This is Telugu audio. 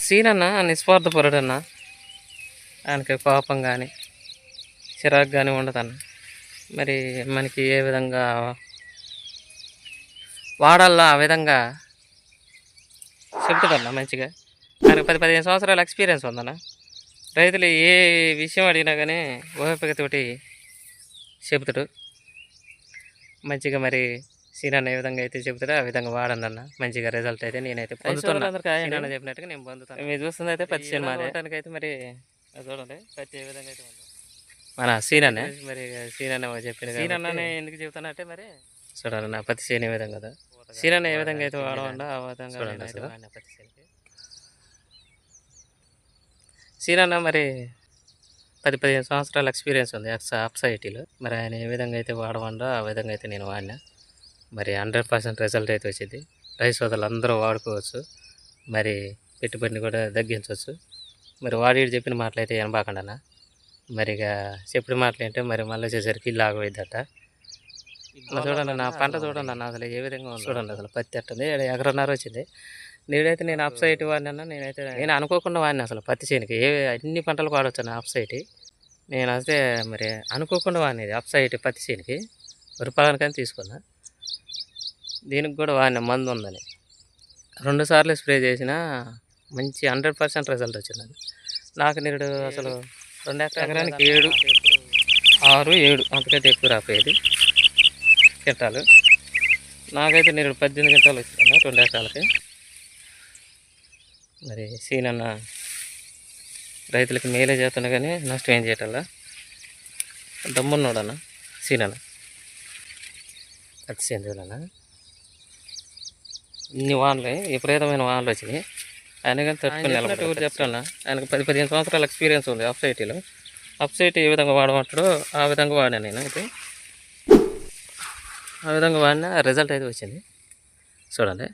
సీనన్నా అన్న నిస్వార్థపరుడు ఆయనకి కోపం కానీ చిరాకు కానీ ఉండదన్న. మరి మనకి ఏ విధంగా వాడాలా ఆ విధంగా చెప్తుందన్న మంచిగా? ఆయనకు పది పదిహేను సంవత్సరాల ఎక్స్పీరియన్స్ ఉందన్న. రైతులు ఏ విషయం అడిగినా కానీ ఓపికతోటి చెబుతాడు. మంచిగా మరి సీనన్న ఏ విధంగా అయితే చెబుతాడో ఆ విధంగా వాడండి అన్న మంచిగా రిజల్ట్ అయితే నేనైతే పొందుతున్నా. సీనన్న చెప్పినట్టుగా నేను పొందుతాను మీరు చూస్తుంది అయితే పత్తి సినిమా అయితే మరి చూడండి పత్తి ఏ విధంగా అయితే మన సీనన్న. మరి సీనన్న చెప్పిన సీనన్న ఎందుకు చెబుతాను అంటే మరి చూడాలి నా పత్తి చేను ఏ విధంగా కదా. సీనన్న ఏ విధంగా అయితే వాడమండో ఆ విధంగా పత్తి చేనుకి సీనన్న మరి పది పదిహేను సంవత్సరాల ఎక్స్పీరియన్స్ ఉంది. ఎక్స్ అప్స్ ఐటీలో మరి ఆయన ఏ విధంగా అయితే వాడమండో ఆ విధంగా అయితే నేను వాడినా. మరి హండ్రెడ్ పర్సెంట్ రిజల్ట్ అయితే వచ్చింది. రైస్ సోదరులు అందరూ వాడుకోవచ్చు. మరి పెట్టుబడిని కూడా తగ్గించవచ్చు. మరి వాడి చెప్పిన మాటలు అయితే వినబాకండా మరి ఇక చెప్పిన మాటలు ఏంటో మరి మళ్ళీ వచ్చేసరికి ఇల్లు ఆగపోయిద్దట. చూడండి నా పంట చూడండి అన్న అసలు ఏ విధంగా ఉంది. చూడండి అసలు పత్తి అట్టుంది ఎకరన్నర వచ్చింది. నేనైతే నేను అప్ సైట్ వాడినా నేనైతే నేను అనుకోకుండా వాడిని అసలు పత్తి చేనుకి. ఏ అన్ని పంటలు వాడవచ్చు నా అప్ సైట్ నేను అయితే మరి అనుకోకుండా వాడినది అప్ సైట్ పత్తి చేనుకి. వరి కానీ తీసుకున్నా. దీనికి కూడా వాడిన మందు ఉందని. రెండు సార్లు స్ప్రే చేసిన మంచి హండ్రెడ్ పర్సెంట్ రిజల్ట్ వచ్చిందండి. నాకు నిరుడు అసలు రెండు ఎకరానికి ఏడు. ఆరు ఏడు అంతకంటే ఎక్కువ రాపోయేది కింటాలు. నాకైతే నిరుడు పద్దెనిమిది కింటాలు వచ్చింది రెండు ఎకరాలకి. మరి సీనన్న రైతులకి మేలే చేస్తున్నా కానీ నష్టం ఏం చేయటల్లా దమ్మున్నాడన్న సీనన్న. పత్తి సేంద్రులన్నా ఇన్ని వానలు విపరీతమైన వానలు వచ్చినాయి. ఆయన కానీ తట్టుకుని నిలబడి చెప్తాను ఆయనకు పది పదిహేను సంవత్సరాల ఎక్స్పీరియన్స్ ఉంది అప్ సైటీలో అప్ సైట్ ఏ విధంగా వాడమంటాడో ఆ విధంగా వాడినా నేను అయితే. ఆ విధంగా వాడినా రిజల్ట్ అయితే వచ్చింది. చూడండి.